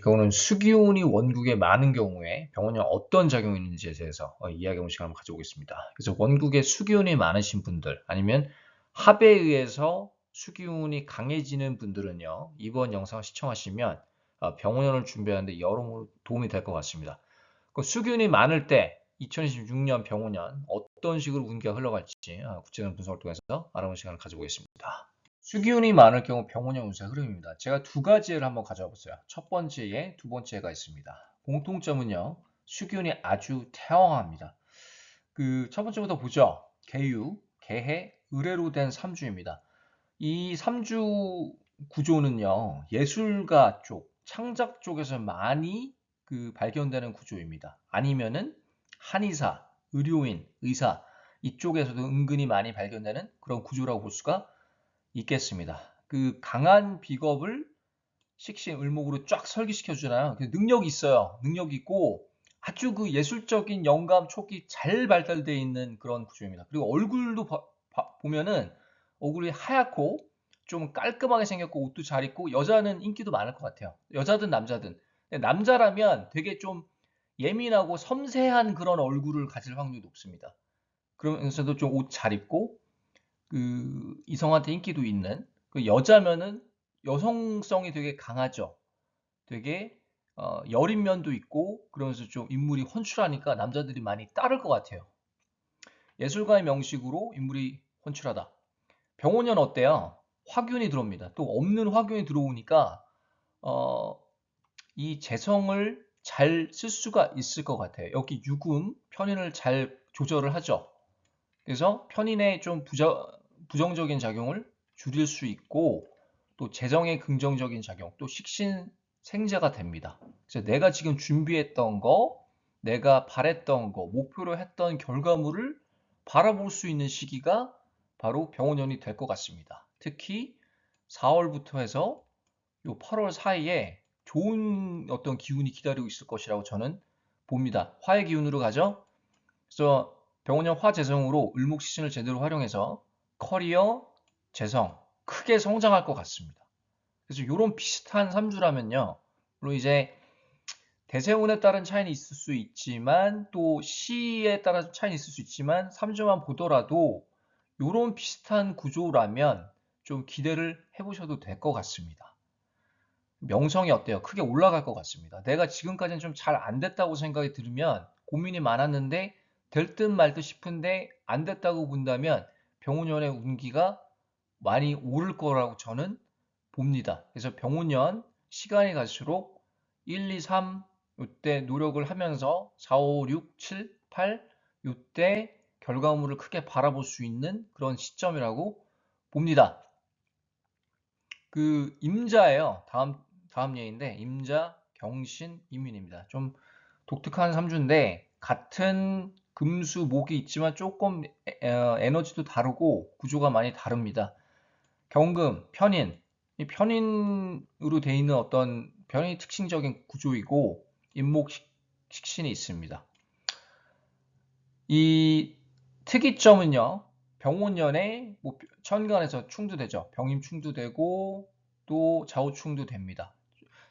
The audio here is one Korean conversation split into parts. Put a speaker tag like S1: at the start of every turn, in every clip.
S1: 경우는 수기운이 원국에 많은 경우에 병원에 어떤 작용이 있는지에 대해서 어, 이야기해보는 시간을 가져보겠습니다. 그래서 원국에 수기운이 많으신 분들 아니면 합에 의해서 수기운이 강해지는 분들은요 이번 영상을 시청하시면 어, 병원을 준비하는데 여러모로 도움이 될 것 같습니다. 그 수기운이 많을 때 2026년 병원년 어떤 식으로 운기가 흘러갈지 어, 구체적인 분석을 통해서 알아보는 시간을 가져보겠습니다. 수기운이 많을 경우 병원형 운세 흐름입니다. 제가 두 가지를 한번 가져와 봤어요. 첫 번째에 두 번째가 있습니다. 공통점은요. 수기운이 아주 태왕합니다. 그 첫 번째부터 보죠. 개유, 개해, 의뢰로 된 3주입니다. 이 3주 구조는요. 예술가 쪽, 창작 쪽에서 많이 그 발견되는 구조입니다. 아니면은 한의사, 의료인, 의사 이쪽에서도 은근히 많이 발견되는 그런 구조라고 볼 수가 있겠습니다. 그 강한 비겁을 식신 을목으로 쫙 설계시켜 주잖아요. 그 능력이 있어요. 능력 있고 아주 그 예술적인 영감 촉이 잘 발달되어 있는 그런 구조입니다. 그리고 얼굴도 봐, 봐, 보면은 얼굴이 하얗고 좀 깔끔하게 생겼고 옷도 잘 입고 여자는 인기도 많을 것 같아요. 여자든 남자든. 남자라면 되게 좀 예민하고 섬세한 그런 얼굴을 가질 확률이 높습니다. 그러면서도 좀 옷 잘 입고 그 이성한테 인기도 있는 그 여자면은 여성성이 되게 강하죠. 되게 어, 여린 면도 있고 그러면서 좀 인물이 훤출하니까 남자들이 많이 따를 것 같아요. 예술가의 명식으로 인물이 훤출하다. 병원년 어때요? 화균이 들어옵니다. 또 없는 화균이 들어오니까 어, 이 재성을 잘 쓸 수가 있을 것 같아요. 여기 유금 편인을 잘 조절을 하죠. 그래서 편인의 좀 부자, 부정적인 작용을 줄일 수 있고 또 재정의 긍정적인 작용, 또 식신 생자가 됩니다. 내가 지금 준비했던 거, 내가 바랬던 거, 목표로 했던 결과물을 바라볼 수 있는 시기가 바로 병원년이 될 것 같습니다. 특히 4월부터 해서 요 8월 사이에 좋은 어떤 기운이 기다리고 있을 것이라고 저는 봅니다. 화의 기운으로 가죠. 그래서 병원년 화재성으로 을목시신을 제대로 활용해서 커리어, 재성 크게 성장할 것 같습니다. 그래서 이런 비슷한 3주라면요. 물론 이제 대세운에 따른 차이는 있을 수 있지만 또 시에 따라 차이는 있을 수 있지만 3주만 보더라도 이런 비슷한 구조라면 좀 기대를 해보셔도 될 것 같습니다. 명성이 어때요? 크게 올라갈 것 같습니다. 내가 지금까지는 좀 잘 안 됐다고 생각이 들으면 고민이 많았는데 될 듯 말 듯 싶은데 안 됐다고 본다면 병원년의 운기가 많이 오를 거라고 저는 봅니다. 그래서 병원년 시간이 갈수록 1, 2, 3 이때 노력을 하면서 4, 5, 6, 7, 8 이때 결과물을 크게 바라볼 수 있는 그런 시점이라고 봅니다. 그 임자예요. 다음 다음 예인데 임자, 경신, 이민입니다. 좀 독특한 삼주인데 같은 금수, 목이 있지만 조금 에너지도 다르고 구조가 많이 다릅니다. 경금, 편인, 이 편인으로 되어 있는 어떤 편인 특징적인 구조이고 인목 식신이 있습니다. 이 특이점은요. 병원년에 뭐 천간에서 충두되죠. 병임 충두되고 또 좌우 충도 됩니다.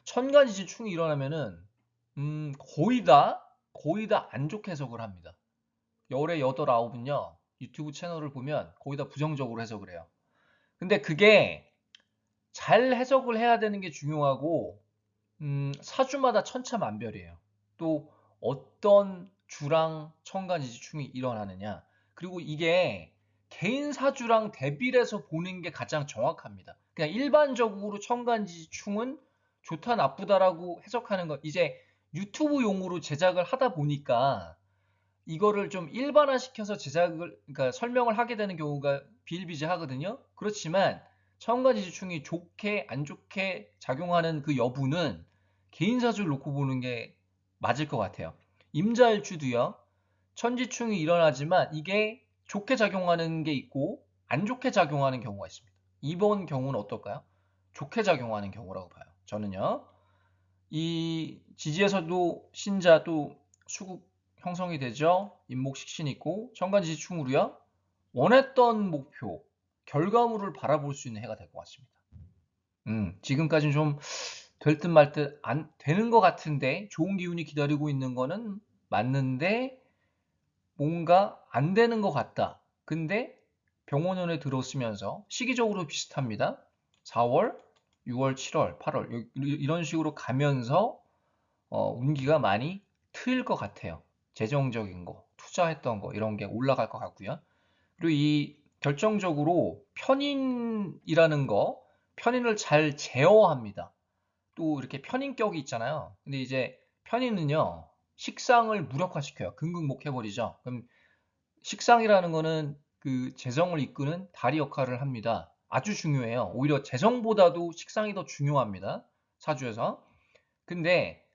S1: 천간지지 충이 일어나면은 음, 거의 다 거의 다 안 좋게 해석을 합니다. 열의 여덟 아홉은요 유튜브 채널을 보면 거의 다 부정적으로 해석을 해요. 근데 그게 잘 해석을 해야 되는 게 중요하고 음, 사주마다 천차만별이에요. 또 어떤 주랑 천간지지충이 일어나느냐 그리고 이게 개인 사주랑 대비를 해서 보는 게 가장 정확합니다. 그냥 일반적으로 천간지지충은 좋다 나쁘다라고 해석하는 것 이제 유튜브 용으로 제작을 하다 보니까 이거를 좀 일반화시켜서 제작을 그러니까 설명을 하게 되는 경우가 비일비재하거든요. 그렇지만 천간지지충이 좋게 안 좋게 작용하는 그 여부는 개인 사주를 놓고 보는 게 맞을 것 같아요. 임자일주도요. 천지충이 일어나지만 이게 좋게 작용하는 게 있고 안 좋게 작용하는 경우가 있습니다. 이번 경우는 어떨까요? 좋게 작용하는 경우라고 봐요. 저는요. 이 지지에서도 신자 또 수국 형성이 되죠. 인목식신이 있고 천간지지충으로요. 원했던 목표, 결과물을 바라볼 수 있는 해가 될 것 같습니다. 음, 지금까지는 좀 될 듯 말 듯 안 되는 것 같은데 좋은 기운이 기다리고 있는 거는 맞는데 뭔가 안 되는 것 같다. 근데 병원원에 들어오시면서 시기적으로 비슷합니다. 4월, 6월, 7월, 8월 이런 식으로 가면서 어, 운기가 많이 트일 것 같아요. 재정적인 거, 투자했던 거 이런 게 올라갈 것 같고요. 그리고 이 결정적으로 편인이라는 거, 편인을 잘 제어합니다. 또 이렇게 편인격이 있잖아요. 근데 이제 편인은요, 식상을 무력화시켜요. 긍긍목해버리죠. 그럼 식상이라는 거는 그 재정을 이끄는 다리 역할을 합니다. 아주 중요해요. 오히려 재정보다도 식상이 더 중요합니다. 사주에서. 근데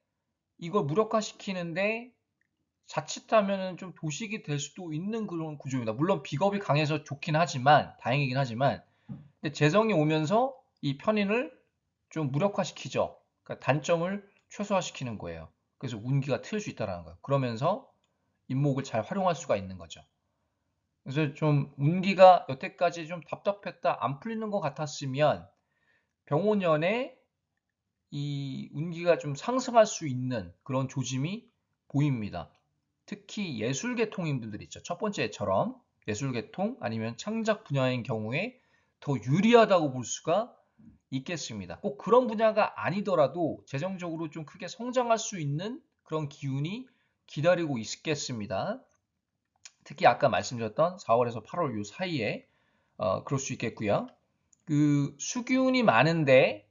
S1: 이걸 무력화시키는데 자칫하면 좀 도식이 될 수도 있는 그런 구조입니다. 물론 비겁이 강해서 좋긴 하지만 다행이긴 하지만 근데 재정이 오면서 이 편인을 좀 무력화시키죠. 그러니까 단점을 최소화시키는 거예요. 그래서 운기가 틀수 있다는 거예요. 그러면서 인목을 잘 활용할 수가 있는 거죠. 그래서 좀 운기가 여태까지 좀 답답했다, 안 풀리는 것 같았으면 병원연에 이 운기가 좀 상승할 수 있는 그런 조짐이 보입니다. 특히 예술계통인 분들 있죠. 첫 번째처럼 예술계통 아니면 창작 분야인 경우에 더 유리하다고 볼 수가 있겠습니다. 꼭 그런 분야가 아니더라도 재정적으로 좀 크게 성장할 수 있는 그런 기운이 기다리고 있겠습니다. 특히 아까 말씀드렸던 4월에서 8월 요 사이에 어, 그럴 수 있겠고요. 그 수기운이 많은데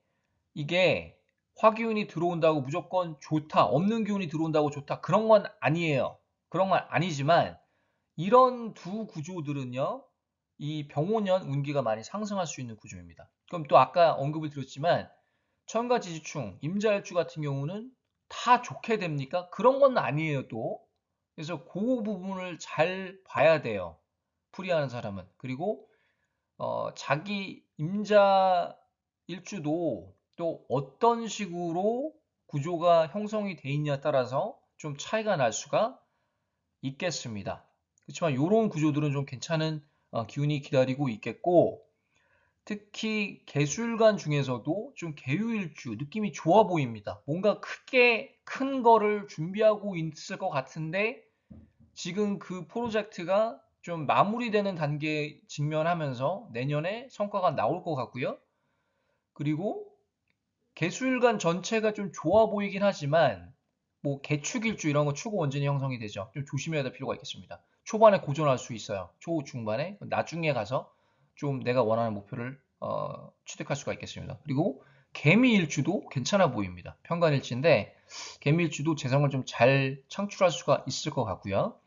S1: 이게 화기운이 들어온다고 무조건 좋다, 없는 기운이 들어온다고 좋다 그런 건 아니에요. 그런 건 아니지만 이런 두 구조들은요. 이 병오년 운기가 많이 상승할 수 있는 구조입니다. 그럼 또 아까 언급을 드렸지만 천가 지지충, 임자일주 같은 경우는 다 좋게 됩니까? 그런 건 아니에요 또. 그래서 그 부분을 잘 봐야 돼요. 풀이하는 사람은. 그리고 어, 자기 임자 일주도 또 어떤 식으로 구조가 형성이 돼 있냐에 따라서 좀 차이가 날 수가 있겠습니다. 그렇지만 이런 구조들은 좀 괜찮은 어, 기운이 기다리고 있겠고 특히 개술관 중에서도 좀 개유일주 느낌이 좋아 보입니다. 뭔가 크게 큰 거를 준비하고 있을 것 같은데 지금 그 프로젝트가 좀 마무리되는 단계에 직면하면서 내년에 성과가 나올 것 같고요. 그리고 개수일간 전체가 좀 좋아 보이긴 하지만 뭐 개축일주 이런 거 추구 원전이 형성이 되죠. 좀 조심해야 될 필요가 있겠습니다. 초반에 고전할 수 있어요. 초 중반에 나중에 가서 좀 내가 원하는 목표를 어, 취득할 수가 있겠습니다. 그리고 개미일주도 괜찮아 보입니다. 편간일지인데 개미일주도 재성을 좀 잘 창출할 수가 있을 것 같고요.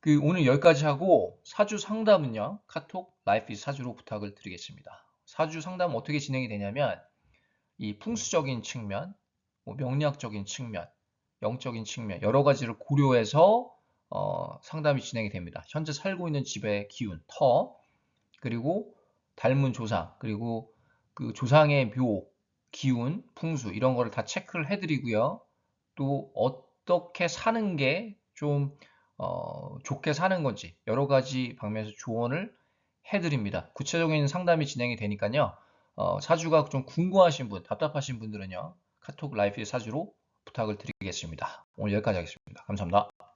S1: 그 오늘 여기까지 하고 사주 상담은요. 카톡 라이프 이 사주로 부탁을 드리겠습니다. 사주 상담은 어떻게 진행이 되냐면 이 풍수적인 측면, 뭐 명리학적인 측면, 영적인 측면 여러 가지를 고려해서 어, 상담이 진행이 됩니다. 현재 살고 있는 집의 기운, 터, 그리고 닮은 조상, 그리고 그 조상의 묘, 기운, 풍수 이런 거를 다 체크를 해드리고요. 또 어떻게 사는 게좀 어, 좋게 사는 건지 여러 가지 방면에서 조언을 해드립니다. 구체적인 상담이 진행이 되니까요. 어, 사주가 좀 궁금하신 분, 답답하신 분들은요. 카톡 라이프 사주로 부탁을 드리겠습니다. 오늘 여기까지 하겠습니다. 감사합니다.